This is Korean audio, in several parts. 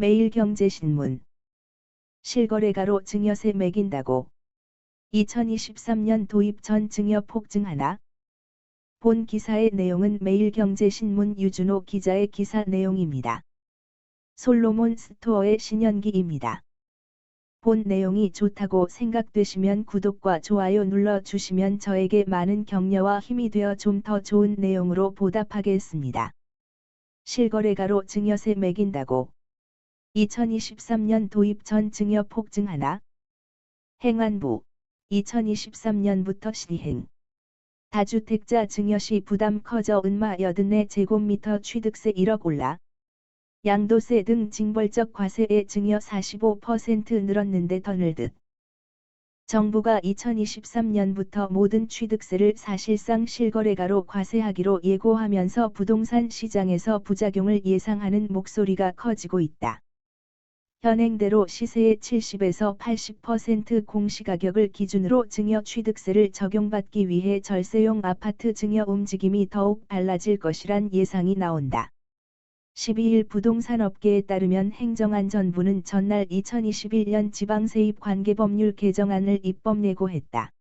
매일경제신문 실거래가로 증여세 매긴다고 2023년 도입 전 증여 폭증 하나? 본 기사의 내용은 매일경제신문 유준호 기자의 기사 내용입니다. 솔로몬 스토어의 신현기입니다. 본 내용이 좋다고 생각되시면 구독과 좋아요 눌러 주시면 저에게 많은 격려와 힘이 되어 좀 더 좋은 내용으로 보답하겠습니다. 실거래가로 증여세 매긴다고 2023년 도입 전 증여 폭증 하나? 행안부 2023년부터 시행 다주택자 증여시 부담 커져 은마 84 제곱미터 취득세 1억 올라 양도세 등 징벌적 과세의 증여 45% 늘었는데 더 늘 듯 정부가 2023년부터 모든 취득세를 사실상 실거래가로 과세하기로 예고하면서 부동산 시장에서 부작용을 예상하는 목소리가 커지고 있다. 현행대로 시세의 70에서 80% 공시가격을 기준으로 증여 취득세를 적용받기 위해 절세용 아파트 증여 움직임이 더욱 빨라질 것이란 예상이 나온다. 12일 부동산업계에 따르면 행정안전부는 전날 2021년 지방세입 관계법률 개정안을 입법 예고했다.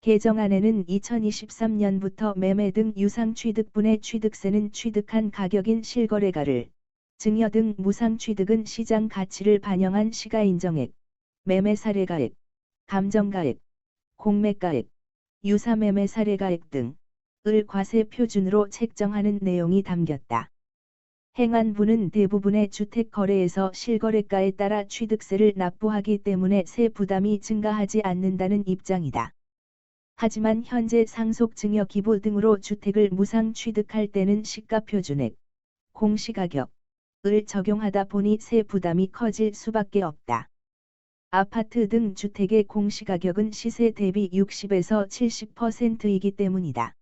개정안에는 2023년부터 매매 등 유상 취득분의 취득세는 취득한 가격인 실거래가를 증여 등 무상 취득은 시장 가치를 반영한 시가 인정액, 매매 사례가액, 감정가액, 공매가액, 유사매매 사례가액 등을 과세 표준으로 책정하는 내용이 담겼다. 행안부는 대부분의 주택 거래에서 실거래가에 따라 취득세를 납부하기 때문에 세 부담이 증가하지 않는다는 입장이다. 하지만 현재 상속 증여 기부 등으로 주택을 무상 취득할 때는 시가 표준액, 공시가격, 을 적용하다 보니 세 부담이 커질 수밖에 없다. 아파트 등 주택의 공시가격은 시세 대비 60에서 70%이기 때문이다.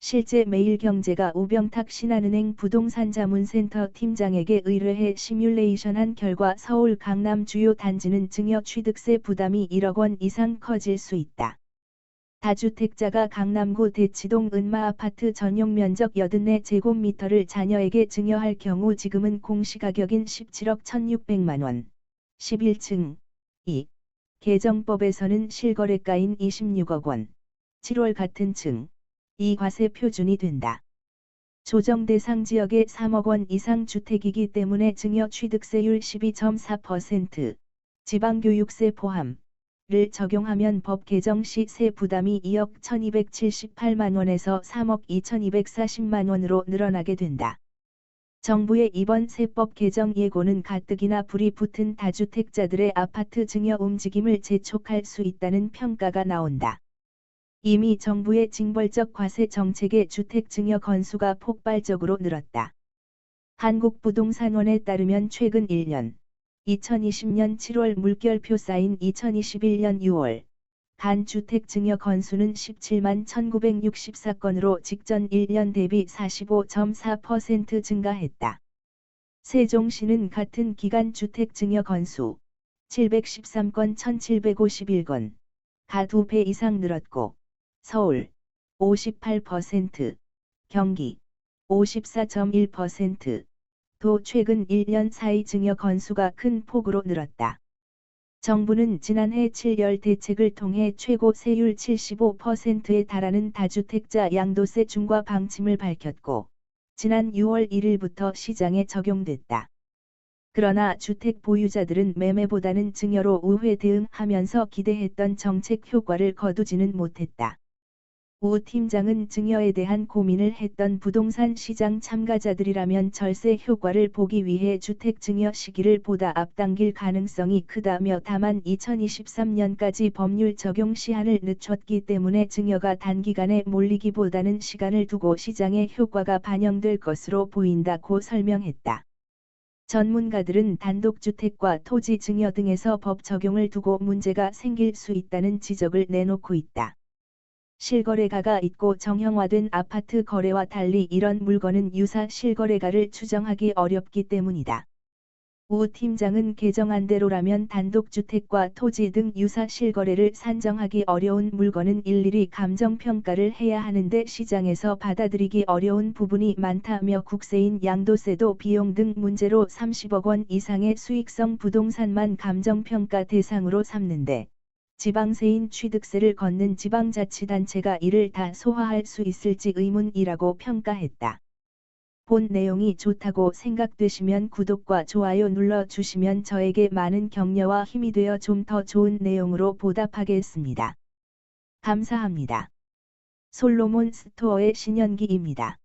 실제 매일 경제가 우병탁 신한은행 부동산 자문센터 팀장에게 의뢰해 시뮬레이션한 결과 서울 강남 주요 단지는 증여 취득세 부담이 1억 원 이상 커질 수 있다. 다주택자가 강남구 대치동 은마 아파트 전용 면적 84 제곱미터를 자녀에게 증여할 경우 지금은 공시가격인 17억 1600만 원, 11층, 2. 개정법에서는 실거래가인 26억 원, 7월 같은 층, 이 과세 표준이 된다. 조정 대상 지역의 3억 원 이상 주택이기 때문에 증여 취득세율 12.4%, 지방교육세 포함, 를 적용하면 법 개정 시 세 부담이 2억 1278만 원에서 3억 2240만 원으로 늘어나게 된다. 정부의 이번 세법 개정 예고는 가뜩이나 불이 붙은 다주택자들의 아파트 증여 움직임을 재촉할 수 있다는 평가가 나온다. 이미 정부의 징벌적 과세 정책의 주택 증여 건수가 폭발적으로 늘었다. 한국부동산원에 따르면 최근 1년 2020년 7월 물결표 쌓인 2021년 6월 간 주택 증여 건수는 17만 1964건으로 직전 1년 대비 45.4% 증가했다. 세종시는 같은 기간 주택 증여 건수 713건 1751건 가두배 이상 늘었고 서울 58%, 경기 54.1%, 또 최근 1년 사이 증여 건수가 큰 폭으로 늘었다. 정부는 지난해 7열 대책을 통해 최고 세율 75%에 달하는 다주택자 양도세 중과 방침을 밝혔고, 지난 6월 1일부터 시장에 적용됐다. 그러나 주택 보유자들은 매매보다는 증여로 우회 대응하면서 기대했던 정책 효과를 거두지는 못했다. 우 팀장은 증여에 대한 고민을 했던 부동산 시장 참가자들이라면 절세 효과를 보기 위해 주택 증여 시기를 보다 앞당길 가능성이 크다며 다만 2023년까지 법률 적용 시한을 늦췄기 때문에 증여가 단기간에 몰리기보다는 시간을 두고 시장의 효과가 반영될 것으로 보인다고 설명했다. 전문가들은 단독주택과 토지 증여 등에서 법 적용을 두고 문제가 생길 수 있다는 지적을 내놓고 있다. 실거래가가 있고 정형화된 아파트 거래와 달리 이런 물건은 유사 실거래가를 추정하기 어렵기 때문이다. 우 팀장은 개정안 대로라면 단독주택과 토지 등 유사 실거래를 산정하기 어려운 물건은 일일이 감정평가를 해야 하는데 시장에서 받아들이기 어려운 부분이 많다며 국세인 양도세도 비용 등 문제로 30억 원 이상의 수익성 부동산만 감정평가 대상으로 삼는데 지방세인 취득세를 걷는 지방자치단체가 이를 다 소화할 수 있을지 의문이라고 평가했다. 본 내용이 좋다고 생각되시면 구독과 좋아요 눌러 주시면 저에게 많은 격려와 힘이 되어 좀 더 좋은 내용으로 보답하겠습니다. 감사합니다. 솔로몬 스토어의 신현기입니다.